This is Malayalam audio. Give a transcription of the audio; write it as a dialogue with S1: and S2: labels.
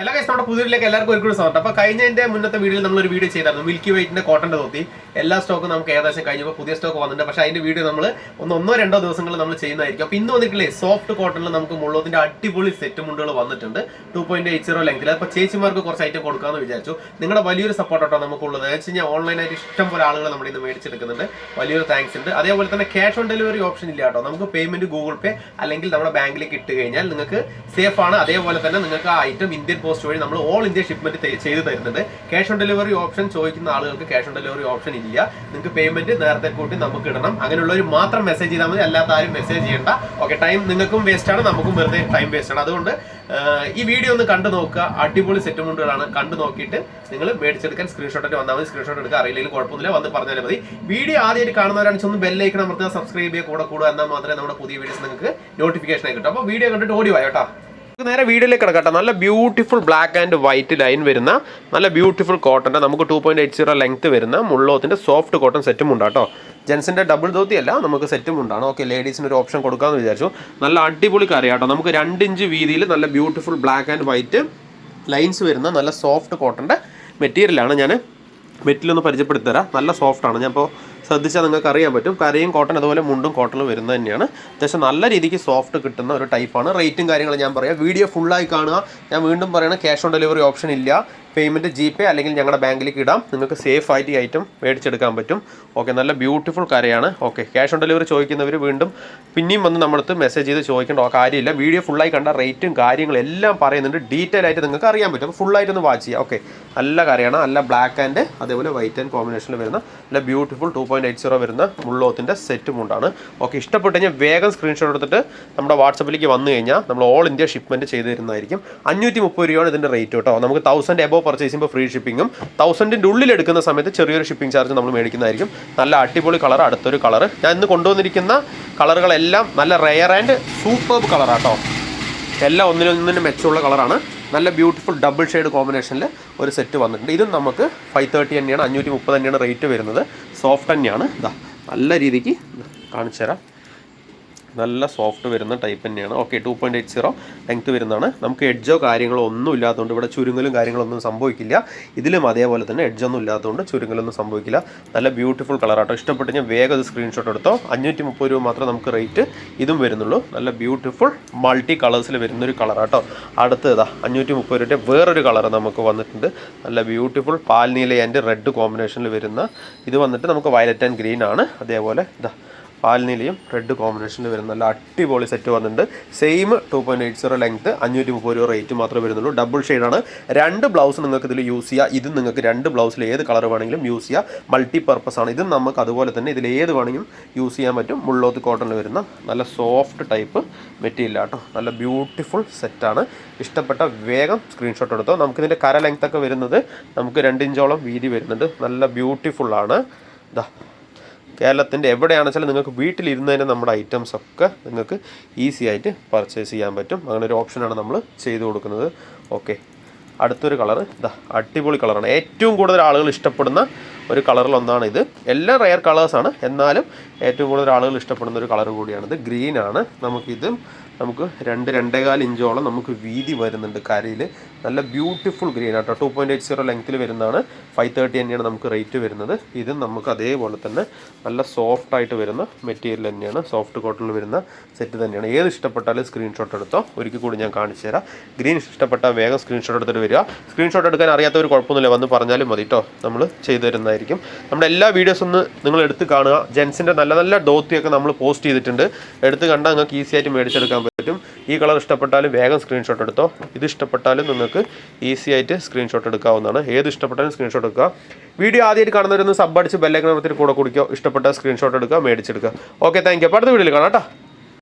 S1: എല്ലാ കേസ് നമ്മുടെ പുതിയതിലേക്ക് എല്ലാവർക്കും ഒരു കൂടി സ്വാഗതം. അപ്പൊ കഴിഞ്ഞതിന്റെ മുന്നത്തെ വീഡിയോയിൽ നമ്മൾ ഒരു വീഡിയോ ചെയ്തായിരുന്നു. മിൽക്കി വെയിറ്റിന്റെ കോട്ടന്റെ തോത്തി. എല്ലാ സ്റ്റോക്കും നമുക്ക് ഏകദേശം കഴിഞ്ഞപ്പോൾ പുതിയ സ്റ്റോക്ക് വന്നിട്ടുണ്ട്. പക്ഷേ അതിന്റെ വീഡിയോ നമ്മൾ ഒന്ന് ഒന്നോ രണ്ടോ ദിവസങ്ങളിൽ നമ്മൾ ചെയ്യുന്നതായിരിക്കും. അപ്പൊ ഇന്ന് വന്നിട്ടില്ലേ സോഫ്റ്റ് കോട്ടണിൽ നമുക്ക് മുള്ളത്തിന്റെ അടിപൊളി സെറ്റ് മുണ്ടുകൾ വന്നിട്ടുണ്ട്. ടു പോയിന്റ് എയ്റ്റ് സീറോ ലെങ്കിൽ അപ്പൊ ചേച്ചിമാർക്ക് കുറച്ച് ഐറ്റം കൊടുക്കാമെന്ന് വിചാരിച്ചു. നിങ്ങളുടെ വലിയൊരു സപ്പോർട്ട് കേട്ടോ നമുക്കുള്ളത്. എന്ന് വെച്ച് കഴിഞ്ഞാൽ ഓൺലൈനായിട്ട് ഇഷ്ടം പോലെ ആളുകൾ നമ്മുടെ ഇന്ന് മേടിച്ചെടുക്കുന്നുണ്ട് വലിയൊരു താങ്ക്സ് ഉണ്ട്. അതേപോലെ തന്നെ ക്യാഷ് ഓൺ ഡെലിവറി ഓപ്ഷൻ ഇല്ല കേട്ടോ. നമുക്ക് പേയ്മെന്റ് ഗൂഗിൾ പേ അല്ലെങ്കിൽ നമ്മുടെ ബാങ്കിലേക്ക് ഇട്ട് കഴിഞ്ഞാൽ നിങ്ങൾക്ക് സേഫ് ആണ്. അതേപോലെ തന്നെ നിങ്ങൾക്ക് ആ ഐറ്റം ഇന്ത്യൻ പോസ്റ്റ് വഴി നമ്മൾ ഓൾ ഇന്ത്യ ഷിപ്മെന്റ് ചെയ്ത് തരുന്നുണ്ട്. ക്യാഷ് ഓൺ ഡെലിവറി ഓപ്ഷൻ ചോദിക്കുന്ന ആളുകൾക്ക് ക്യാഷ് ഓൺ ഡെലിവറി ഓപ്ഷൻ ഇല്ല. നിങ്ങൾക്ക് പേയ്മെന്റ് നേരത്തെ കൂട്ടി നമുക്ക് ഇടണം. അങ്ങനെയുള്ളവർ മാത്രം മെസ്സേജ് ചെയ്താൽ മതി. അല്ലാത്ത ആരും മെസ്സേജ് ചെയ്യേണ്ട. ഓക്കെ ടൈം നിങ്ങൾക്കും വേസ്റ്റ് ആണ്. നമുക്കും വെറുതെ ടൈം വേസ്റ്റ് ആണ്. അതുകൊണ്ട് ഈ വീഡിയോ ഒന്ന് കണ്ടു നോക്കുക. അടിപൊളി സെറ്റ് മുണ്ടുകളാണ്. കണ്ടു നോക്കിയിട്ട് നിങ്ങൾ മേടിച്ചെടുക്കാൻ സ്ക്രീൻഷോട്ട് ആയിട്ട് വന്നാൽ മതി. സ്ക്രീൻഷോട്ട് എടുക്കുക അറിയില്ലെങ്കിൽ കുഴപ്പമൊന്നുമില്ല. വന്ന് പറഞ്ഞാൽ മതി. വീഡിയോ ആദ്യമായിട്ട് കാണുന്നവരാണെങ്കിൽ ഒന്ന് ബെല്ലൈക്കൺ അമർത്തുക സബ്സ്ക്രൈബ് ചെയ്യുക. കൂടെ കൂടുക. എന്നാൽ മാത്രമേ നമ്മുടെ പുതിയ വീഡിയോസ് നിങ്ങൾക്ക് നോട്ടിഫിക്കേഷൻ ആയി കിട്ടും. അപ്പോൾ വീഡിയോ കണ്ടിട്ട് ഓടി വായോ കേട്ടോ. നമുക്ക് നേരെ വീഡിയോയിലേക്ക് കിടക്കട്ടെ നല്ല beautiful black and white line വരുന്ന നല്ല ബ്യൂട്ടിഫുൾ കോട്ടന്റെ നമുക്ക് two point eight zero length വരുന്ന മുള്ളോത്തിന്റെ സോഫ്റ്റ് കോട്ടൺ സെറ്റും ഉണ്ട് കേട്ടോ. ജെൻസിന്റെ ഡബിൾ ധോത്തി അല്ല നമുക്ക് സെറ്റും ഉണ്ടാണ്. ഓക്കെ ലേഡീസിന് ഒരു ഓപ്ഷൻ കൊടുക്കാമെന്ന് വിചാരിച്ചു. നല്ല അടിപൊളി കറി കേട്ടോ നമുക്ക് രണ്ട് ഇഞ്ച് വീതിയിൽ നല്ല beautiful black and white lines വരുന്ന നല്ല സോഫ്റ്റ് കോട്ടന്റെ മെറ്റീരിയലാണ് ഞാൻ മെറ്റീരിയൽ ഒന്ന് പരിചയപ്പെടുത്തി തരാം. നല്ല സോഫ്റ്റാണ് ഞാൻ ഇപ്പോൾ ശ്രദ്ധിച്ചാൽ നിങ്ങൾക്ക് അറിയാൻ പറ്റും. കരയും കോട്ടൺ അതുപോലെ മുണ്ടും കോട്ടണും വരുന്നത് തന്നെയാണ്. അത്യാവശ്യം നല്ല രീതിക്ക് സോഫ്റ്റ് കിട്ടുന്ന ഒരു ടൈപ്പാണ് റേറ്റും കാര്യങ്ങളും ഞാൻ പറയാം. വീഡിയോ ഫുള്ളായി കാണുക. ഞാൻ വീണ്ടും പറയണം ക്യാഷ് ഓൺ ഡെലിവറി ഓപ്ഷൻ ഇല്ല. പേയ്മെന്റ് ജി പേ അല്ലെങ്കിൽ ഞങ്ങളുടെ ബാങ്കിലേക്ക് ഇടാം. നിങ്ങൾക്ക് സേഫ് ആയിട്ട് ഈ ഐറ്റം മേടിച്ചെടുക്കാൻ പറ്റും. ഓക്കെ നല്ല ബ്യൂട്ടിഫുൾ കരയാണ്. ഓക്കെ ക്യാഷ് ഓൺ ഡെലിവറി ചോദിക്കുന്നവർ വീണ്ടും പിന്നെയും വന്ന് നമ്മളടുത്ത് മെസ്സേജ് ചെയ്ത് ചോദിക്കേണ്ട കാര്യമില്ല. വീഡിയോ ഫുള്ളായി കണ്ട റേറ്റും കാര്യങ്ങളും എല്ലാം പറയുന്നുണ്ട്. ഡീറ്റെയിൽ ആയിട്ട് നിങ്ങൾക്ക് അറിയാൻ പറ്റും. ഫുള്ളായിട്ടൊന്ന് വാച്ച് ചെയ്യാം. ഓക്കെ നല്ല കരയാണ്. നല്ല ബ്ലാക്ക് ആൻഡ് അതേപോലെ വൈറ്റ് ആൻഡ് കോമ്പിനേഷനിൽ വരുന്ന നല്ല beautiful two point eight zero വരുന്ന മുള്ളോത്തിന്റെ സെറ്റും ഉണ്ടാണ്. ഓക്കെ ഇഷ്ടപ്പെട്ട് കഴിഞ്ഞാൽ വേഗം സ്ക്രീൻഷോട്ട് എടുത്തിട്ട് നമ്മുടെ വാട്സപ്പിലേക്ക് വന്നു കഴിഞ്ഞാൽ നമ്മൾ ഓൾ ഇന്ത്യ ഷിപ്മെന്റ് ചെയ്ത് തരുന്നതായിരിക്കും. അഞ്ഞൂറ്റി മുപ്പത് രൂപയാണ് ഇതിന്റെ റേറ്റ് കേട്ടോ. നമുക്ക് തൗസൻഡ് എബോ പർച്ചേസ് ചെയ്യുമ്പോൾ ഫ്രീ ഷിപ്പിങ്ങും തൗസൻഡിന്റെ ഉള്ളിൽ എടുക്കുന്ന സമയത്ത് ചെറിയൊരു ഷിപ്പിംഗ് ചാർജ് നമ്മൾ മേടിക്കുന്നതായിരിക്കും. നല്ല അടിപൊളി കളർ അടുത്തൊരു കളർ ഞാൻ ഇന്ന് കൊണ്ടുവന്നിരിക്കുന്ന കളറുകളെല്ലാം നല്ല റെയർ ആൻഡ് സൂപ്പർബ് കളറാട്ടോ എല്ലാം ഒന്നിനൊന്നിനും മെച്ചമുള്ള കളറാണ് നല്ല ബ്യൂട്ടിഫുൾ ഡബിൾ ഷെയ്ഡ് കോമ്പിനേഷനിൽ ഒരു സെറ്റ് വന്നിട്ടുണ്ട്. ഇതും നമുക്ക് ഫൈവ് തേർട്ടി തന്നെയാണ് അഞ്ഞൂറ്റി മുപ്പത് തന്നെയാണ് റേറ്റ് വരുന്നത്. സോഫ്റ്റ് തന്നെയാണ്. ഇതാ നല്ല രീതിക്ക് കാണിച്ചു തരാം നല്ല സോഫ്റ്റ് വരുന്ന ടൈപ്പ് തന്നെയാണ്. Okay two point eight zero length വരുന്നതാണ്. നമുക്ക് എഡ്ജോ കാര്യങ്ങളോ ഒന്നും ഇല്ലാത്തതുകൊണ്ട് ഇവിടെ ചുരുങ്ങലും കാര്യങ്ങളൊന്നും സംഭവിക്കില്ല. ഇതിലും അതേപോലെ തന്നെ എഡ്ജൊന്നും ഇല്ലാത്തതുകൊണ്ട് ചുരുങ്ങലൊന്നും സംഭവിക്കില്ല. നല്ല ബ്യൂട്ടിഫുൾ കളറാട്ടോ ഇഷ്ടപ്പെട്ട് ഞാൻ വേഗം സ്ക്രീൻഷോട്ട് എടുത്തോ. അഞ്ഞൂറ്റി മുപ്പത് രൂപ മാത്രമേ നമുക്ക് റേറ്റ് ഇതും വരുന്നുള്ളൂ. നല്ല ബ്യൂട്ടിഫുൾ മൾട്ടി കളേഴ്സിൽ വരുന്നൊരു കളറാട്ടോ അടുത്ത് ഇതാ അഞ്ഞൂറ്റി മുപ്പത് രൂപയുടെ വേറൊരു കളർ നമുക്ക് വന്നിട്ടുണ്ട്. നല്ല ബ്യൂട്ടിഫുൾ പാൽനീല ആൻഡ് റെഡ് കോമ്പിനേഷനിൽ വരുന്ന. ഇത് വന്നിട്ട് നമുക്ക് വയലറ്റ് ആൻഡ് ഗ്രീൻ ആണ്. അതേപോലെ ഇതാ പാൽനീലയും റെഡ് കോമ്പിനേഷനിൽ വരുന്ന നല്ല അടിപൊളി സെറ്റ് വന്നിട്ടുണ്ട്. Same two point eight zero length അഞ്ഞൂറ്റി മുപ്പത് രൂപ റേറ്റ് മാത്രമേ വരുന്നുള്ളൂ. ഡബിൾ ഷെയ്ഡാണ് രണ്ട് ബ്ലൗസ് നിങ്ങൾക്ക് ഇതിൽ യൂസ് ചെയ്യാം. ഇത് നിങ്ങൾക്ക് രണ്ട് ബ്ലൗസിൽ ഏത് കളർ വേണമെങ്കിലും യൂസ് ചെയ്യാം. മൾട്ടി പർപ്പസ് ആണ്. ഇതും നമുക്ക് അതുപോലെ തന്നെ ഇതിൽ ഏത് വേണമെങ്കിലും യൂസ് ചെയ്യാൻ പറ്റും. മുള്ളോത്ത് കോട്ടണിൽ വരുന്ന നല്ല സോഫ്റ്റ് ടൈപ്പ് മെറ്റീരിയൽ ആട്ടോ. നല്ല ബ്യൂട്ടിഫുൾ സെറ്റാണ് ഇഷ്ടപ്പെട്ട വേഗം സ്ക്രീൻഷോട്ട് എടുത്തോ. നമുക്കിതിന്റെ കര ലെങ്ത്തൊക്കെ വരുന്നത് നമുക്ക് രണ്ട് ഇഞ്ചോളം വീതി വരുന്നുണ്ട്. നല്ല ബ്യൂട്ടിഫുൾ ആണ്. ഇതാ കേരളത്തിന്റെ എവിടെയാണെന്ന് വെച്ചാൽ നിങ്ങൾക്ക് വീട്ടിലിരുന്ന് തന്നെ നമ്മുടെ ഐറ്റംസ് ഒക്കെ നിങ്ങൾക്ക് ഈസി ആയിട്ട് പർച്ചേസ് ചെയ്യാൻ പറ്റും. അങ്ങനെ ഒരു ഓപ്ഷനാണ് നമ്മൾ ചെയ്തു കൊടുക്കുന്നത്. ഓക്കെ അടുത്തൊരു കളർ ഇതാ അടിപൊളി കളറാണ് ഏറ്റവും കൂടുതൽ ആളുകൾ ഇഷ്ടപ്പെടുന്ന ഒരു കളറിലൊന്നാണ് ഇത് എല്ലാം റെയർ കളേഴ്സാണ് എന്നാലും ഏറ്റവും കൂടുതൽ ആളുകൾ ഇഷ്ടപ്പെടുന്ന ഒരു കളർ കൂടിയാണിത്. ഗ്രീൻ ആണ്. നമുക്കിത് നമുക്ക് രണ്ട് രണ്ടേകാൽ ഇഞ്ചോളം നമുക്ക് വീതി വരുന്നുണ്ട് കരയിൽ നല്ല ബ്യൂട്ടിഫുൾ ഗ്രീൻ ആട്ടോ ടു പോയിന്റ് എയ്റ്റ് സീറോ ലെങ്ത്തിൽ വരുന്നതാണ്. ഫൈവ് തേർട്ടി തന്നെയാണ് നമുക്ക് റേറ്റ് വരുന്നത്. ഇത് നമുക്ക് അതേപോലെ തന്നെ നല്ല സോഫ്റ്റ് ആയിട്ട് വരുന്ന മെറ്റീരിയൽ തന്നെയാണ്. സോഫ്റ്റ് കോട്ടണിൽ വരുന്ന സെറ്റ് തന്നെയാണ്. ഏത് ഇഷ്ടപ്പെട്ടാലും സ്ക്രീൻഷോട്ട് എടുത്തോ. ഒരിക്കൽ കൂടി ഞാൻ കാണിച്ചു തരാം. ഗ്രീൻ ഇഷ്ടപ്പെട്ടാൽ വേഗം സ്ക്രീൻഷോട്ട് എടുത്തിട്ട് വരിക. സ്ക്രീൻഷോട്ട് എടുക്കാൻ അറിയാത്തവർ കുഴപ്പമൊന്നുമില്ല. വന്ന് പറഞ്ഞാലും മതി കേട്ടോ. നമ്മൾ ചെയ്തു തരുന്നതായിരിക്കും നമ്മുടെ എല്ലാ വീഡിയോസ് ഒന്ന് നിങ്ങൾ എടുത്ത് കാണുക. ജെൻസിന്റെ നല്ല നല്ല ഡോത്തിയൊക്കെ നമ്മൾ പോസ്റ്റ് ചെയ്തിട്ടുണ്ട്. എടുത്ത് കണ്ടാൽ നിങ്ങൾക്ക് ഈസി ആയിട്ട് മേടിച്ചെടുക്കാൻ പറ്റും. ഈ കളർ ഇഷ്ടപ്പെട്ടാലും വേഗം സ്ക്രീൻഷോട്ട് എടുത്തോ. ഇത് ഇഷ്ടപ്പെട്ടാലും നിങ്ങൾക്ക് ഈസി ആയിട്ട് സ്ക്രീൻഷോട്ട് എടുക്കാവുന്നതാണ്. ഏത് ഇഷ്ടപ്പെട്ടാലും സ്ക്രീൻഷോട്ട് എടുക്കുക. വീഡിയോ ആദ്യമായിട്ട് കാണുന്നവരൊന്ന് സബ് അടിച്ച് ബെല്ലൈക്കണത്തിൽ കൂടെ കുടിക്കോ ഇഷ്ടപ്പെട്ട സ്ക്രീൻഷോട്ട് എടുക്കുക മേടിച്ചെടുക്കുക. ഓക്കെ താങ്ക് യു അപ്പോൾ അടുത്ത വീഡിയോയിൽ കാണാം കേട്ടോ.